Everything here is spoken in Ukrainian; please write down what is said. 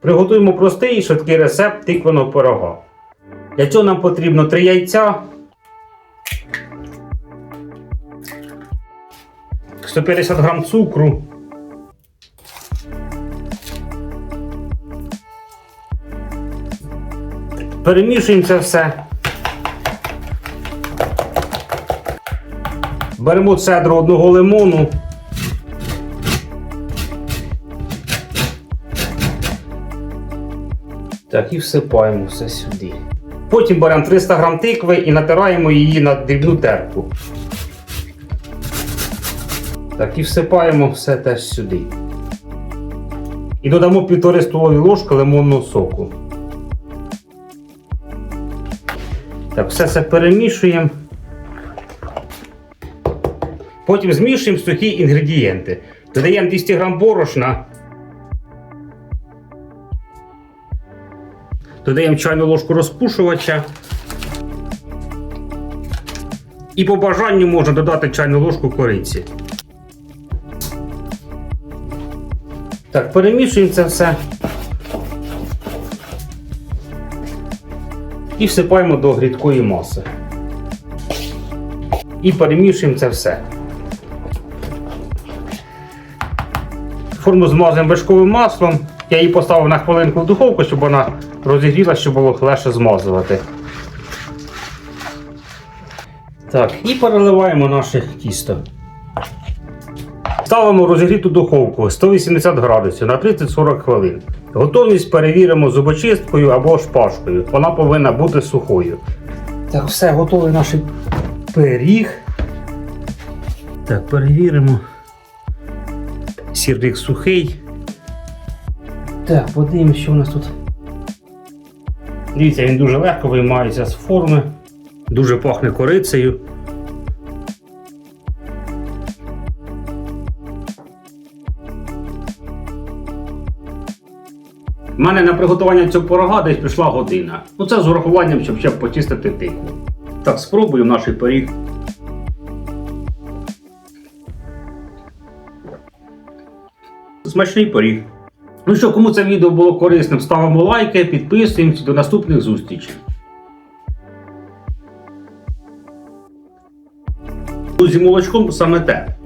Приготуємо простий і швидкий рецепт тикваного пирога. Для цього нам потрібно 3 яйця, 150 грам цукру, перемішуємо це все. Беремо цедру одного лимону. Так, і всипаємо все сюди. Потім беремо 300 грам тикви і натираємо її на дрібну терку. Так, і всипаємо все теж сюди. І додамо півтори столові ложки лимонного соку. Так, все це перемішуємо. Потім змішуємо сухі інгредієнти. Додаємо 200 грам борошна. Додаємо чайну ложку розпушувача. І по бажанню можна додати чайну ложку кориці. Так, перемішуємо це все. І всипаємо до грідкої маси. І перемішуємо це все. Форму змазуємо вершковим маслом. Я її поставив на хвилинку в духовку, щоб вона розігріла, щоб було легше змазувати. Так, і переливаємо наше тісто. Ставимо розігріту духовку 180 градусів на 30-40 хвилин. Готовність перевіримо зубочисткою або шпажкою. Вона повинна бути сухою. Так, все, готовий наш пиріг. Так, перевіримо. Сірник сухий. Так, подивимось, що у нас тут. Дивіться, він дуже легко виймається з форми, дуже пахне корицею. У мене на приготування цього порога десь пішла година. Ну це з урахуванням, щоб ще почистити тикву. Так, спробую наш пиріг. Смачний пиріг. Ну що, кому це відео було корисним, ставимо лайки, підписуємося до наступних зустрічей. З молочком саме те.